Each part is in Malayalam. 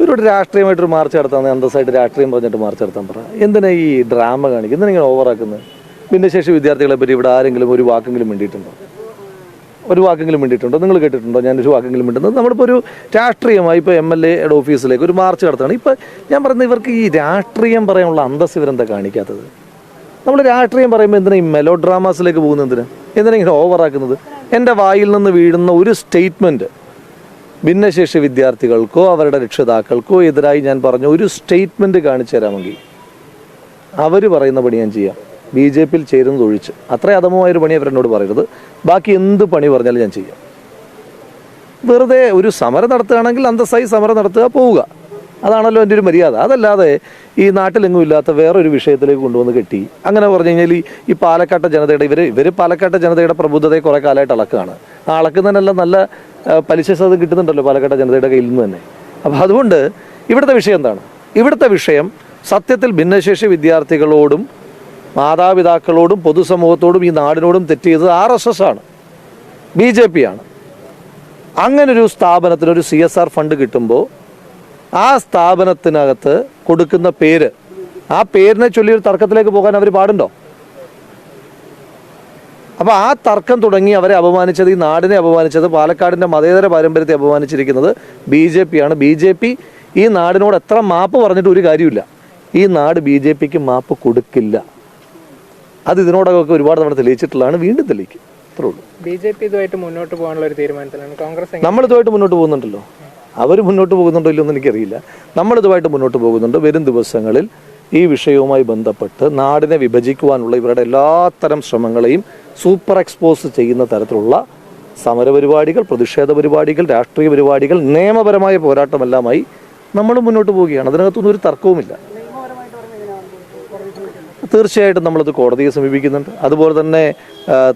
ഇവരോട് രാഷ്ട്രീയമായിട്ടൊരു മാർച്ച് നടത്താൻ അന്തസ്സായിട്ട് രാഷ്ട്രീയം പറഞ്ഞിട്ട് മാർച്ച് നടത്താൻ പറ. എന്തിനാ ഈ ഡ്രാമ കാണിക്കുന്നത് എന്തിനാ ഓവറാക്കുന്നത് ഭിന്നശേഷി വിദ്യാർത്ഥികളെ പറ്റി ഇവിടെ ആരെങ്കിലും ഒരു വാക്കെങ്കിലും വേണ്ടിയിട്ടുണ്ടോ ഒരു വാക്കെങ്കിലും വേണ്ടിയിട്ടുണ്ടോ നിങ്ങൾ കേട്ടിട്ടുണ്ടോ? ഞാനൊരു വാക്കെങ്കിലും വേണ്ടുന്നത് നമ്മളിപ്പോൾ ഒരു രാഷ്ട്രീയമായി ഇപ്പോൾ എം എൽ എയുടെ ഓഫീസിലേക്ക് ഒരു മാർച്ച് നടത്തുകയാണ് ഇപ്പോൾ ഞാൻ പറയുന്നത് ഇവർക്ക് ഈ രാഷ്ട്രീയം പറയാനുള്ള അന്തസ് ഇവരെന്താ കാണിക്കാത്തത്? നമ്മൾ രാഷ്ട്രീയം പറയുമ്പോൾ എന്തിനാ ഈ മെലോ ഡ്രാമാസിലേക്ക് പോകുന്നത് എന്തിനാ? എന്തിനാ ഇങ്ങനെ ഓവറാക്കുന്നത്? എന്റെ വായിൽ നിന്ന് വീഴുന്ന ഒരു സ്റ്റേറ്റ്മെന്റ് ഭിന്നശേഷി വിദ്യാർത്ഥികൾക്കോ അവരുടെ രക്ഷിതാക്കൾക്കോ എതിരായി ഞാൻ പറഞ്ഞ ഒരു സ്റ്റേറ്റ്മെന്റ് കാണിച്ചു തരാമെങ്കിൽ അവർ പറയുന്ന പണി ഞാൻ ചെയ്യാം. ബി ജെ പിയിൽ ചേരുന്നത് ഒഴിച്ച്. അത്ര അധമമായൊരു പണി അവരെന്നോട് പറയരുത്. ബാക്കി എന്ത് പണി പറഞ്ഞാലും ഞാൻ ചെയ്യാം. വെറുതെ ഒരു സമരം നടത്തുകയാണെങ്കിൽ അന്തസ്സായി സമരം നടത്തുക പോവുക. അതാണല്ലോ എന്റെ ഒരു മര്യാദ. അതല്ലാതെ ഈ നാട്ടിലെങ്ങും ഇല്ലാത്ത വേറൊരു വിഷയത്തിലേക്ക് കൊണ്ടുവന്ന് കെട്ടി അങ്ങനെ പറഞ്ഞു കഴിഞ്ഞാൽ ഈ ഈ പാലക്കാട്ടെ ജനതയുടെ ഇവർ ഇവർ പാലക്കാട്ടെ ജനതയുടെ പ്രബുദ്ധതയെ കുറേ കാലമായിട്ട് അളക്കുകയാണ്. ആ അളക്കുന്നതിനെല്ലാം നല്ല പലിശ സാധ്യത കിട്ടുന്നുണ്ടല്ലോ പാലക്കാട് ജനതയുടെ കയ്യിൽ നിന്ന് തന്നെ. അപ്പോൾ അതുകൊണ്ട് ഇവിടുത്തെ വിഷയം എന്താണ്? ഇവിടുത്തെ വിഷയം സത്യത്തിൽ ഭിന്നശേഷി വിദ്യാർത്ഥികളോടും മാതാപിതാക്കളോടും പൊതുസമൂഹത്തോടും ഈ നാടിനോടും തെറ്റിയത് ആർ എസ് എസ് ആണ്. ബി ജെ പി ആണ്. അങ്ങനൊരു സ്ഥാപനത്തിന് ഒരു സി എസ് ആർ ഫണ്ട് കിട്ടുമ്പോൾ ആ സ്ഥാപനത്തിനകത്ത് കൊടുക്കുന്ന പേര് ആ പേരിനെ ചൊല്ലി ഒരു തർക്കത്തിലേക്ക് പോകാൻ അവർ പാടുണ്ടോ? അപ്പോൾ ആ തർക്കം തുടങ്ങി അവരെ അപമാനിച്ചത് ഈ നാടിനെ അപമാനിച്ചത് പാലക്കാടിന്റെ മതേതര പാരമ്പര്യത്തെ അപമാനിച്ചിരിക്കുന്നത് ബി ജെ പി ആണ് ബി ജെ പി ഈ നാടിനോട് എത്ര മാപ്പ് പറഞ്ഞിട്ട് ഒരു കാര്യമില്ല ഈ നാട് ബി ജെ പിക്ക് മാപ്പ് കൊടുക്കില്ല. അത് ഇതിനോടൊക്കെ ഒരുപാട് തവണ തെളിയിച്ചിട്ടുള്ളതാണ്. വീണ്ടും തെളിയിക്കും. അത്രേ ഉള്ളൂ. ബി ജെ പി ഇതുമായിട്ട് മുന്നോട്ട് പോകാനുള്ള ഒരു തീരുമാനത്തിലാണ്. കോൺഗ്രസ് നമ്മൾ ഇതുമായിട്ട് മുന്നോട്ട് പോകുന്നുണ്ടല്ലോ. അവർ മുന്നോട്ട് പോകുന്നുണ്ടോ ഇല്ലയോ എന്ന് എനിക്കറിയില്ല. നമ്മൾ ഇതുമായിട്ട് മുന്നോട്ട് പോകുന്നുണ്ട്. വരും ദിവസങ്ങളിൽ ഈ വിഷയവുമായി ബന്ധപ്പെട്ട് നാടിനെ വിഭജിക്കുവാനുള്ള ഇവരുടെ എല്ലാത്തരം ശ്രമങ്ങളെയും സൂപ്പർ എക്സ്പോസ് ചെയ്യുന്ന തരത്തിലുള്ള സമരപരിപാടികൾ പ്രതിഷേധ പരിപാടികൾ രാഷ്ട്രീയ പരിപാടികൾ നിയമപരമായ പോരാട്ടമെല്ലാമായി നമ്മൾ മുന്നോട്ട് പോവുകയാണ്. അതിനകത്തൊന്നും ഒരു തർക്കവുമില്ല. തീർച്ചയായിട്ടും നമ്മളത് കോടതിയെ സമീപിക്കുന്നുണ്ട്. അതുപോലെ തന്നെ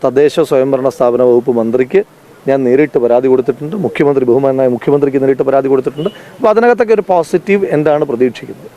തദ്ദേശ സ്വയംഭരണ സ്ഥാപന വകുപ്പ് മന്ത്രിക്ക് ഞാൻ നേരിട്ട് പരാതി കൊടുത്തിട്ടുണ്ട്. മുഖ്യമന്ത്രി ബഹുമാനായ മുഖ്യമന്ത്രിക്ക് നേരിട്ട് പരാതി കൊടുത്തിട്ടുണ്ട്. അപ്പോൾ അതിനകത്തൊക്കെ ഒരു പോസിറ്റീവ് എന്താണ് പ്രതീക്ഷിക്കുന്നത്?